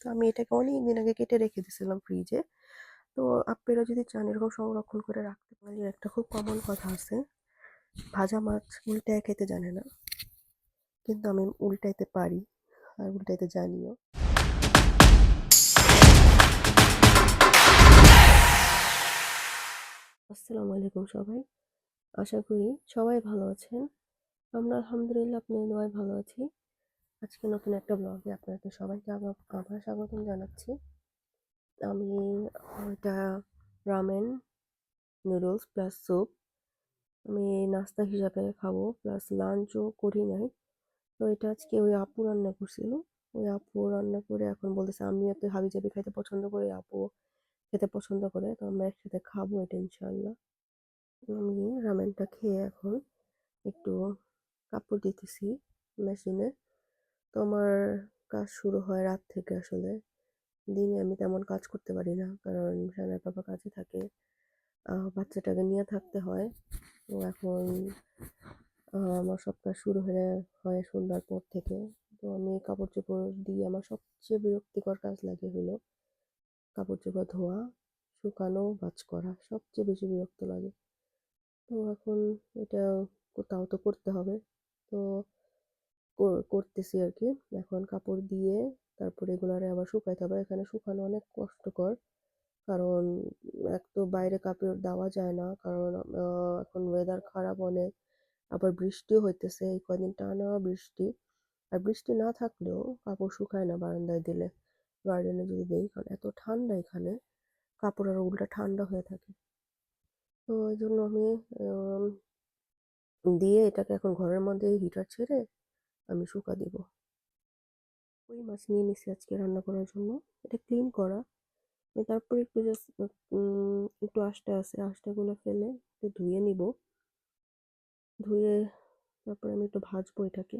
তো আমি এটাকে অনেক দিন আগে কেটে রেখে দিয়েছিলাম ফ্রিজে তো আপনারা যদি চান এরকম সংরক্ষণ করে রাখতে পারেন একটা খুব কমন কথা আছে। ভাজা মাছ উল্টায় খেতে জানে না, কিন্তু আমি উল্টাইতে পারি আর উল্টাইতে জানিও। আসসালামু আলাইকুম সবাই, আশা করি সবাই ভালো আছেন। আমরা আলহামদুলিল্লাহ আপনাদের দোয়ায় ভালো আছি। আজকে নতুন একটা ব্লগে আপনাদের সবাইকে আবার স্বাগতম জানাচ্ছি। আমি এটা রামেন নুডলস প্লাস স্যুপ আমি নাস্তা হিসাবে খাব প্লাস লাঞ্চও করি নাই। তো এটা আজকে ওই আপু রান্না করছিল। ওই আপু রান্না করে এখন বলতেছে, আমিও তো হাবি জাবি খাইতে পছন্দ করি, আপু খেতে পছন্দ করে, তো আমরা একসাথে খাব এটা ইনশাল্লাহ আমি রামেনটা খেয়ে এখন একটু কাপড় দিতেছি মেশিনে তো আমার কাজ শুরু হয় রাত থেকে আসলে। দিনে আমি তেমন কাজ করতে পারি না, কারণ সানার বাবা কাজে থাকে। বাচ্চাটাকে নিয়ে থাকতে হয়। তো এখন আমার সব কাজ শুরু হয়ে হয় সন্ধ্যার পর থেকে। তো আমি কাপড় চোপড় দিয়ে আমার সবচেয়ে বিরক্তিকর কাজ লাগে হলো কাপড় চোপড় ধোয়া, শুকানো, ভাঁজ করা, সবচেয়ে বেশি বিরক্ত লাগে। তো এখন এটা তাও তো করতে হবে। তো করতেছি আর কি এখন কাপড় দিয়ে তারপরে এগুলারে আবার শুকাইতে হবে। এখানে শুকানো অনেক কষ্টকর। কারণ এক তো বাইরে কাপড় দেওয়া যায় না। কারণ এখন ওয়েদার খারাপ অনেক। আবার বৃষ্টিও হইতেছে, এই কদিন টানা বৃষ্টি। আর বৃষ্টি না থাকলেও কাপড় শুকায় না বারান্দায় দিলে। গার্ডেনে যদি দেই, কারণ এত ঠান্ডা এখানে, কাপড় আর উল্টা ঠান্ডা হয়ে থাকে। তো ওই জন্য আমি দিয়ে এটাকে এখন ঘরের মধ্যে হিটার ছেড়ে আমি শুকা দেব। ওই মাছ নিয়ে নিছি আজকে রান্না করার জন্য? এটা ক্লিন করা। তারপরে একটু জাস্ট একটু আষ্টা আছে, আষ্টাগুলো ফেলে একটু ধুয়ে নিব। ধুয়ে তারপরে আমি একটু ভাজবো এটাকে।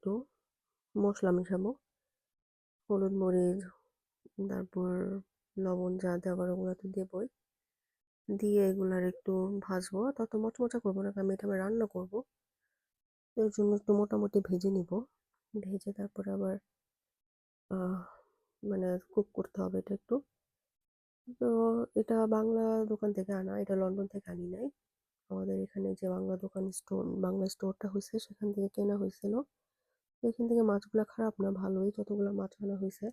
একটু মশলা মেশাবো। হলুদ মরিচ, তারপর লবণ, যা দেওয়ার ওগুলো তো দেবই দিয়ে এগুলার একটু ভাজবো। তত মচমচা করব না আমি এটা আমি রান্না করব। এর জন্য একটু মোটামুটি ভেজে নিব। ভেজে তারপরে আবার মানে কুক করতে হবে এটা একটু। তো এটা বাংলা দোকান থেকে আনা, এটা লন্ডন থেকে আনি নাই। আমাদের এখানে যে বাংলা দোকান স্টোর, বাংলা স্টোরটা হয়েছে, সেখান থেকে কেনা হয়েছিল। এখান থেকে মাছগুলো খারাপ না, ভালোই যতগুলো মাছ আনা হয়েছে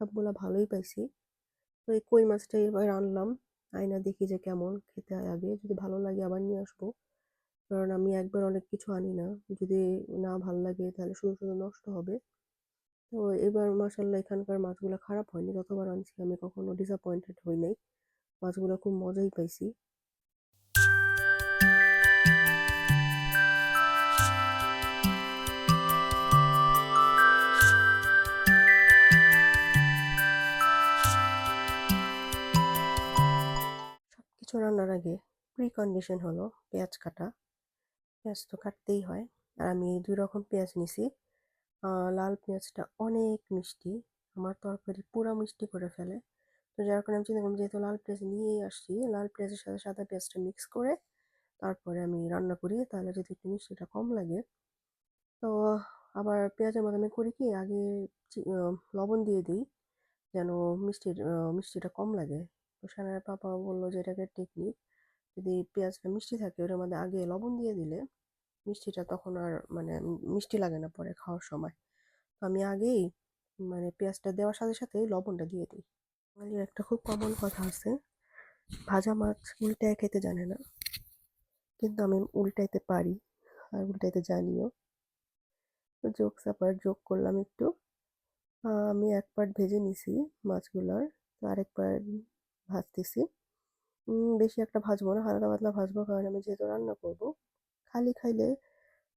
সবগুলো ভালোই পাইছি। তো এই কই মাছটা এবার আনলাম আয়না দেখি যে কেমন, খেতে হয় আগে, যদি ভালো লাগে আবার নিয়ে আসব। কারণ আমি একবার অনেক কিছু আনি না, যদি না ভালো লাগে তাহলে শুধু শুধু নষ্ট হবে। তো এবার মাসাল্লাহ এখানকার মাছগুলো খারাপ হয়নি, যতবার আনছি আমি কখনো ডিসঅ্যাপয়েন্টেড হই নাই। মাছগুলো খুব মজাই পাইছি। কিছু রান্নার আগে প্রি কন্ডিশন হলো পেঁয়াজ কাটা। পেঁয়াজ তো কাটতেই হয়। আর আমি দুই রকম পেঁয়াজ নিছি। লাল পেঁয়াজটা অনেক মিষ্টি। আমার তরকারি পুরা মিষ্টি করে ফেলে। তো যার কারণে আমি চিন্তা করলাম, যেহেতু লাল পেঁয়াজ নিয়েই আসছি, লাল পেঁয়াজের সাথে সাদা পেঁয়াজটা মিক্স করে তারপরে আমি রান্না করি। তাহলে যদি একটু মিষ্টিটা কম লাগে। তো আবার পেঁয়াজের মধ্যে আমি করি কি, আগে লবণ দিয়ে দিই, যেন মিষ্টির মিষ্টিটা কম লাগে। তো সানার পাপা বলল যে, এটাকে টেকনিক যদি পেঁয়াজটা মিষ্টি থাকে, ওটার মধ্যে আগে লবণ দিয়ে দিলে মিষ্টিটা তখন আর মানে মিষ্টি লাগে না পরে খাওয়ার সময়। তো আমি আগেই মানে পেঁয়াজটা দেওয়ার সাথে সাথে লবণটা দিয়ে দিই। বাঙালির একটা খুব কমন কথা আছে, ভাজা মাছ উল্টায় খেতে জানে না, কিন্তু আমি উল্টাইতে পারি আর উল্টাইতে জানিও। তো যোগ সাপার যোগ করলাম একটু। আমি এক পার্ট ভেজে নিছি মাছগুলোর আরেক পার্ট ভাজতেছি। বেশি একটা ভাজবো না, হালকা পাতলা ভাজবো, কারণ আমি যেহেতু রান্না করব, খালি খাইলে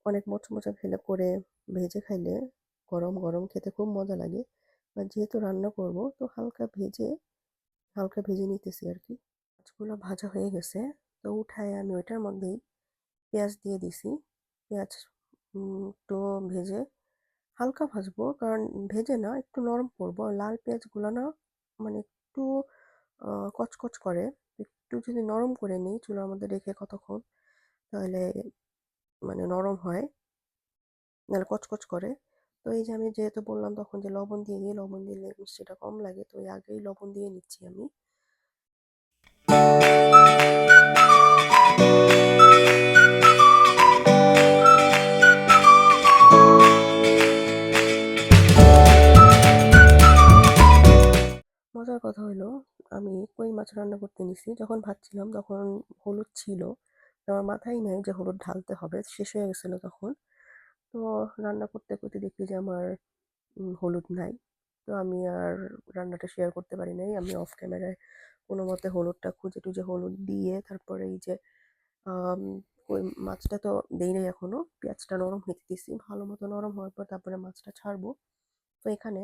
অনেক মোচমোচা ফেলে করে ভেজে খাইলে গরম গরম খেতে খুব মজা লাগে। বা যেহেতু রান্না করব, তো হালকা ভেজে হালকা ভেজে নিতেছি আর কি। মাছগুলো ভাজা হয়ে গেছে, তো উঠায় আমি ওইটার মধ্যেই পেঁয়াজ দিয়ে দিছি। পেঁয়াজ একটু ভেজে হালকা ভাজবো, কারণ ভেজে না, একটু নরম করব। লাল পেঁয়াজগুলো না মানে একটু কচকচ করে। একটু যদি নরম করে নিই, চুলার মধ্যে রেখে কতক্ষণ, তাহলে মানে নরম হয়। নাহলে কচকচ করে। তো এই যে আমি যেহেতু বললাম তখন যে লবণ দিয়ে দিই, লবণ দিলে মিষ্টিটা কম লাগে। তো এই আগেই লবণ দিয়ে নিচ্ছি আমি। রান্না করতে নিছি। যখন ভাবছিলাম তখন হলুদ ছিল। আমার মাথায় নাই যে হলুদ ঢালতে হবে, শেষ হয়ে গেছিল তখন। তো রান্না করতে করতে দেখি যে আমার হলুদ নাই। তো আমি আর রান্নাটা শেয়ার করতে পারি নাই। আমি অফ ক্যামেরায় কোনো মতে হলুদটা খুঁজে টুজে হলুদ দিয়ে তারপরে এই যে কই মাছটা তো দেই নাই এখনও। পেঁয়াজটা নরম হইতে দিছি। ভালো মতো নরম হওয়ার পর তারপরে মাছটা ছাড়বো। তো এখানে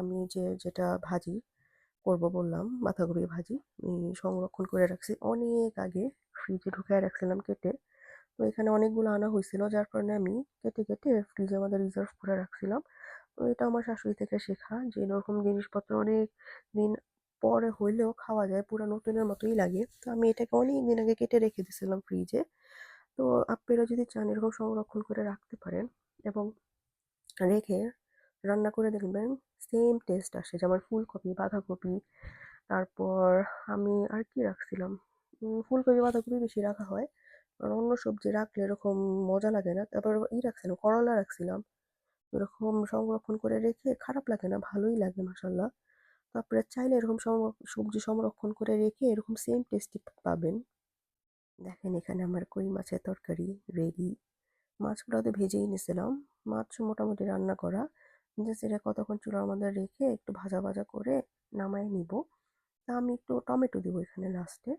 আমি যে, যেটা ভাজি করব বললাম, মাথা ঘুরিয়ে ভাজি। সংরক্ষণ করে রাখছি। অনেক আগে ফ্রিজে ঢুকায় রাখছিলাম কেটে। তো এখানে অনেকগুলো আনা হয়েছিল, যার কারণে আমি কেটে কেটে ফ্রিজে আমাদের রিজার্ভ করে রাখছিলাম। তো এটা আমার শাশুড়ি থেকে শেখা যে, এরকম জিনিসপত্র অনেক দিন পরে হইলেও খাওয়া যায়, পুরো নতুনের মতোই লাগে। তো আমি এটাকে অনেক দিন আগে কেটে রেখে দিয়েছিলাম ফ্রিজে তো আপনারা যদি চান এরকম সংরক্ষণ করে রাখতে পারেন এবং রেখে রান্না করে দেখবেন সেম টেস্ট আসে, যেমন ফুলকপি, বাঁধাকপি। তারপর আমি আর কি রাখছিলাম? ফুলকপি, বাঁধাকপি বেশি রাখা হয়। আর অন্য সবজি রাখলে এরকম মজা লাগে না। তারপর ই রাখছিলাম, করলা রাখছিলাম। এরকম সংরক্ষণ করে রেখে খারাপ লাগে না, ভালোই লাগে মাসাল্লাহ তারপরে চাইলে এরকম সবজি সংরক্ষণ করে রেখে এরকম সেম টেস্টি পাবেন। দেখেন এখানে আমার কই মাছের তরকারি রেডি মাছগুলো তো ভেজেই নিয়েছিলাম মাছ মোটামুটি রান্না করা। জাস্ট এটা কতক্ষণ চুলার মধ্যে রেখে একটু ভাজা ভাজা করে নামায় নিব। তা আমি একটু টমেটো দিব এখানে লাস্টে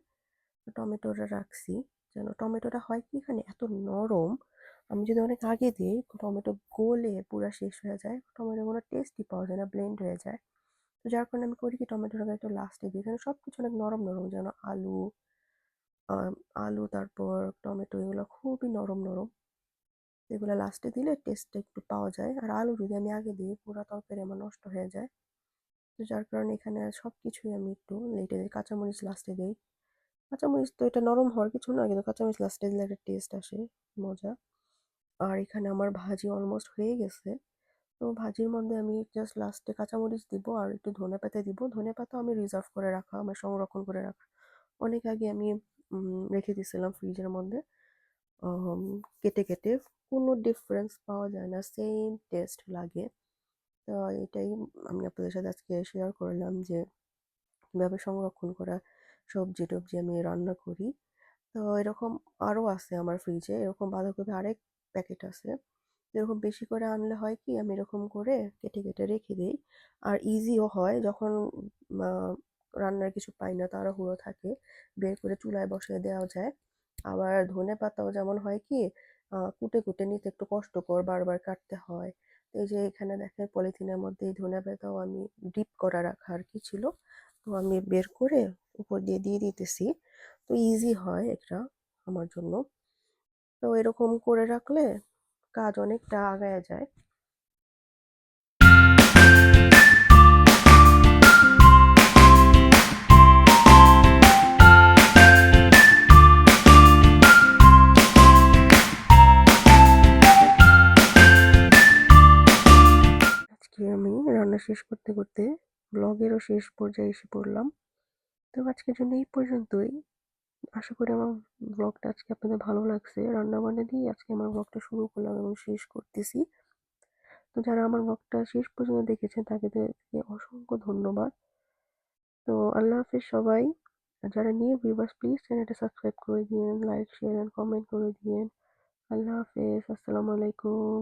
টমেটোটা রাখছি। যেন টমেটোটা হয় কি এখানে এত নরম, আমি যদি অনেক আগে দিই, টমেটো গলে পুরা শেষ হয়ে যায় টমেটো কোনো টেস্টই পাওয়া যায় না ব্লেন্ড হয়ে যায়। তো যার কারণে আমি করি কি টমেটোটাকে একটু লাস্টে দিই। এখানে সব কিছু অনেক নরম নরম, যেন আলু আলু, তারপর টমেটো, এগুলো খুবই নরম নরম। এগুলো লাস্টে দিলে টেস্টটা একটু পাওয়া যায়। আর আলু যদি আমি আগে দিই, পুরো তরকারি আমার নষ্ট হয়ে যায়। তো যার কারণে এখানে সব কিছুই আমি একটু লেটে দিই। কাঁচামরিচ লাস্টে দিই। কাঁচামরিচ তো এটা নরম হওয়ার কিছু না কিন্তু কাঁচামরিচ লাস্টে দিলে একটা টেস্ট আসে, মজা। আর এখানে আমার ভাজি অলমোস্ট হয়ে গেছে। তো ভাজির মধ্যে আমি জাস্ট লাস্টে কাঁচামরিচ দিব আর একটু ধনে পাতা দিব। ধনে পাতা আমি রিজার্ভ করে রাখা আমার সংরক্ষণ করে রাখা। অনেক আগে আমি রেখে দিয়েছিলাম ফ্রিজের মধ্যে। কেটে কেটে কোনো ডিফারেন্স পাওয়া যায় না সেম টেস্ট লাগে। তো এটাই আমি আপনাদের সাথে আজকে শেয়ার করলাম যে, কীভাবে সংরক্ষণ করা সবজি টবজি আমি রান্না করি। তো এরকম আরও আছে আমার ফ্রিজে এরকম বাঁধাকপি আরেক প্যাকেট আছে। এরকম বেশি করে আনলে হয় কি, আমি এরকম করে কেটে কেটে রেখে দিই। আর ইজিও হয়, যখন রান্নার কিছু পাই না, তাড়াহুড়ো থাকে, বের করে চুলায় বসিয়ে দেওয়া যায়। আবার ধনে পাতাও যেমন হয় কি কুটে কুটে নিতে একটু কষ্টকর বারবার কাটতে হয়। এই যে এখানে দেখেন পলিথিনের মধ্যে এই ধনে পাতাও আমি ডিপ করা রাখা আর কি ছিল। তো আমি বের করে উপর দিয়ে দিয়ে দিতেছি। তো ইজি হয় এটা আমার জন্য। তো এরকম করে রাখলে কাজ অনেকটা আগায় যায়। রান্না শেষ করতে করতে ব্লগেরও শেষ পর্যায়ে এসে পড়লাম। তো আজকের জন্য এই পর্যন্তই। আশা করি আমার ব্লগটা আজকে আপনাদের ভালো লাগছে। রান্না বান্না দিয়ে আজকে আমার ব্লগটা শুরু করলাম এবং শেষ করতেছি। তো যারা আমার ব্লগটা শেষ পর্যন্ত দেখেছেন, তাদেরকে অসংখ্য ধন্যবাদ। তো আল্লাহ হাফিজ সবাই। যারা নিউ ভিউয়ার্স প্লিজ চ্যানেলটা সাবস্ক্রাইব করে দিয়েন লাইক শেয়ার এন্ড কমেন্ট করে দিয়েন। আল্লাহ হাফেজ। আসসালামু আলাইকুম।